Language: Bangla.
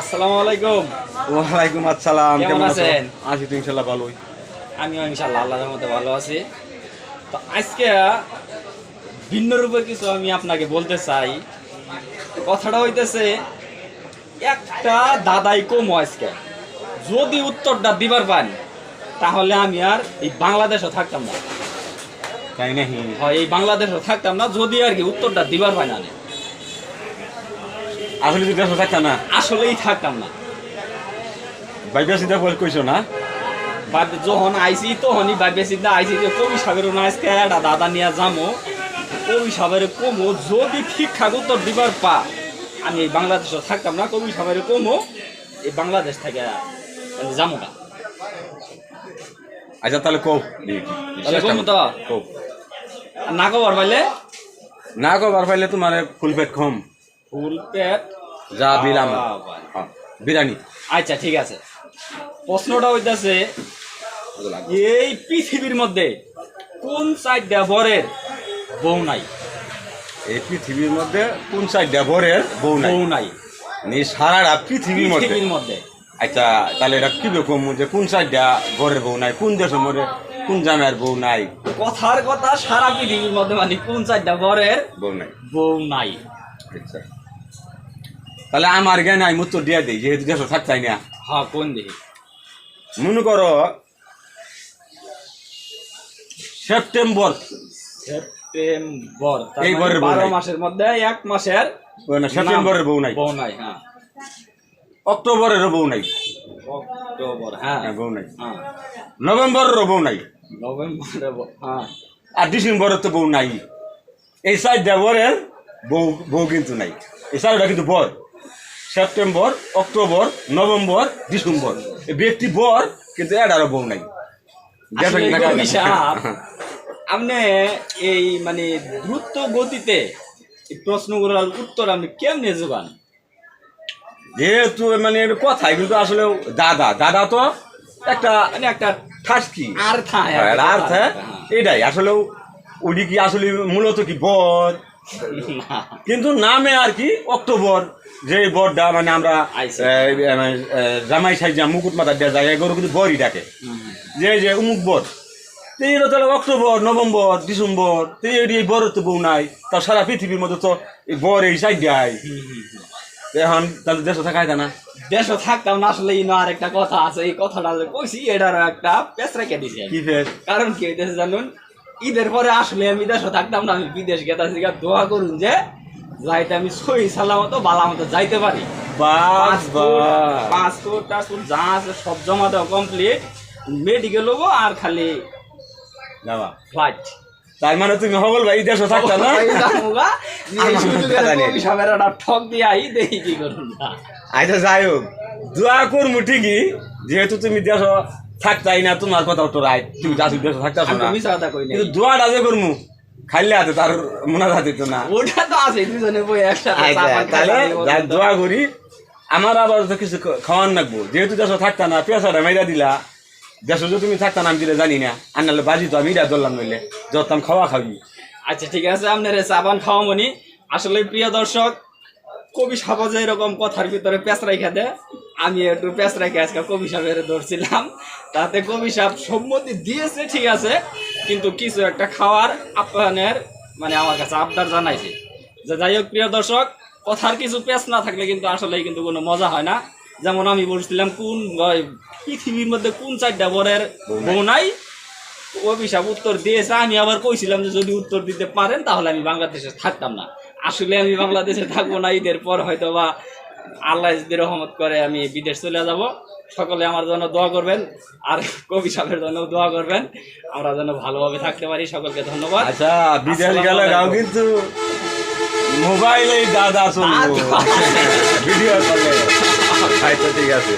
আসসালামু আলাইকুম। ওয়ালাইকুম আসসালাম কেমন আছেন? আছি তো ইনশাল্লাহ ভালোই। আমিও ইনশাল্লাহ আল্লাহর ভালো আছি। তো আজকে ভিন্ন রূপে কিছু আমি আপনাকে বলতে চাই। কথাটা হইতেছে একটা দাদাই কম আজকে। যদি উত্তরটা দিবার পান তাহলে আমি আর এই বাংলাদেশও থাকতাম না। তাই হয় এই বাংলাদেশও থাকতাম না যদি আর কি উত্তরটা দিবার পাই না আসলে তুই দেশ থাকতা না? আসলেই থাকতাম না। বাইবে চিন্তা বল কইছো না? ভাবে যখন আইসি তখনই ভাবে চিন্তা আইসি যে কবি সাহেবের না আজকে একটা দাদা নিয়ে যামো। কবি সাহেবের কমো যদি ঠিকঠাক উত্তর দিবার পা আমি এই বাংলাদেশে থাকতাম না কবি সাহেবের কমো এই বাংলাদেশ থেকে মানে যামো না আচ্ছা তাহলে কও। তাহলে কমো তো? আর না কবার পাইলে? না কো বার পাইলে তোমার ফুল পেট খম ফুল পেট? যা বিলাম। হ্যাঁ, আচ্ছা ঠিক আছে। প্রশ্নটা হইতাছে এই পৃথিবীর মধ্যে কোন সাইড বরের বউ নাই? এই পৃথিবীর মধ্যে কোন সাইড ডেভরের বউ নাই? বউ নাই। নি সারাটা পৃথিবীর মধ্যে। পৃথিবীর মধ্যে। আচ্ছা তাহলে এটা কি রকম? যে কোন সাইডটা ঘরের বউ নাই? কোন দেশের মধ্যে কোন জামের বউ নাই? কথার কথা সারা পৃথিবীর মধ্যে মানে কোন চারটা বরের বউ নাই। বউ নাই। আচ্ছা। তাহলে আমার জ্ঞান আমি উত্তর দিয়ে দিই যেহেতু দেশ থাকতাই না। হ্যাঁ কোন দেখি মনে করো সেপ্টেম্বর। সেপ্টেম্বর এই মানে বরের বউ বারো মাসের মধ্যে এক মাসের সেপ্টেম্বরের বউ নাই। বউ নাই হ্যাঁ। অক্টোবরেরও বউ নাই। অক্টোবর হ্যাঁ। হ্যাঁ, বউ নাই। হ্যাঁ। নভেম্বরেরও বউ নাই। নভেম্বরে ব- হ্যাঁ। আর ডিসেম্বরের তো বউ নাই। এই সাইড দেবরের বউ বউ কিন্তু নাই। এই সাইডটা কিন্তু বর। September October November December. ব্যক্তি বর কিন্তু এটারও বউ নাই? হিসাব, আপনি এই মানে দ্রুত গতিতে প্রশ্নগুলোর উত্তর আপনি কেমনে যোগান? যেহেতু মানে কথাই কিন্তু আসলে দাদা দাদা তো একটা মানে একটা ঠাসকি। আর হ্যাঁ, আর হ্যাঁ। এটাই। আসলে ওটি কি আসলে মূলত কি বর? কিন্তু নামে আর কি অক্টোবর যে বরটা মানে আমরা জামাই সাইজা মুকুট মাথা দেওয়া যায় এগুলো কিন্তু বরই ডাকে। যে যে উমুক বর। তো তাহলে অক্টোবর নভেম্বর ডিসেম্বর তো এই এই তো বউ নাই তার সারা পৃথিবীর মধ্যে তো এই বর এই সাইড দেয় এখন তাহলে দেশে থাকাই না। দেশ থাকতাম না আসলে ইনো আর একটা কথা আছে এই কথাটা কইছি এটারও একটা পেস রেখে দিছি। কি কারণ কি দেশে জানুন ঈদের পরে আসলে আমি দেশে থাকতাম না আমি বিদেশ গেতাছি দোয়া করুন যে যাইতে আমি সহি সালামত বালা মতো যাইতে পারি। পাসপোর্ট টাসপোর্ট যা আছে সব জমা দেওয়া কমপ্লিট মেডিকেল হব আর খালি যাবা। ফ্লাইট তার মানে তুমি হবল ভাই দেশে থাকতা না? ঠক দিয়ে আই দেখি কি করুন আচ্ছা যাই হোক। দোয়া করমু ঠিকই যেহেতু তুমি দেশ থাকতাই না তোমার কথা তো রায়। তুমি দেশ থাকতাছ আমি না। মিশা কথা কই নাই। কিন্তু দোয়াটা যে করমু খাইলে হাতে তার মনে হাতে তো না। ওটা তো আছে দুজনে বই একসাথে আচ্ছা, তাহলে দোয়া করি। আমার আবার তো কিছু খাওয়ান লাগবো যেহেতু দেশ থাকতা না পেশাটা মেয়েরা দিলা। দেশ যদি তুমি থাকতা না আমি দিলে জানি না। আনালে বাজি তো আমি এটা ধরলাম নইলে। যতাম খাওয়া খাবি। আচ্ছা ঠিক আছে আপনার সাবান খাওয়া মনি আসলে প্রিয় দর্শক কবি সাহেব যে এরকম কথার ভিতরে পেঁচ রেখে দেয় আমি একটু পেঁচ রেখে আজকে কবি সাহেবের ধরছিলাম। তাতে কবি সাহেব সম্মতি দিয়েছে ঠিক আছে কিন্তু কিছু একটা খাওয়ার আপনার মানে আমার কাছে আবদার জানাইছে। যে যাই হোক প্রিয় দর্শক কথার কিছু পেঁচ না থাকলে কিন্তু আসলে কিন্তু কোনো মজা হয় না। যেমন আমি বলছিলাম কোন পৃথিবীর মধ্যে কোন চারটা বরের বউ নাই। অভিশাপ উত্তর দিয়েছে আমি আবার কইছিলাম যে যদি উত্তর দিতে পারেন তাহলে আমি বাংলাদেশে থাকতাম না। আসলে আমি বাংলাদেশে থাকব না ঈদের পর হয়তো বা আল্লাহ রহমত করে আমি বিদেশ চলে যাব। সকলে আমার জন্য দোয়া করবেন আর কবি সাহেবের জন্য দোয়া করবেন। আমরা যেন ভালোভাবে থাকতে পারি। সকলকে ধন্যবাদ। আচ্ছা বিদেশ গেলে গাও কিন্তু মোবাইলেই দাদা চলবো। আচ্ছা। ভিডিও কলে। আচ্ছা ঠিক আছে।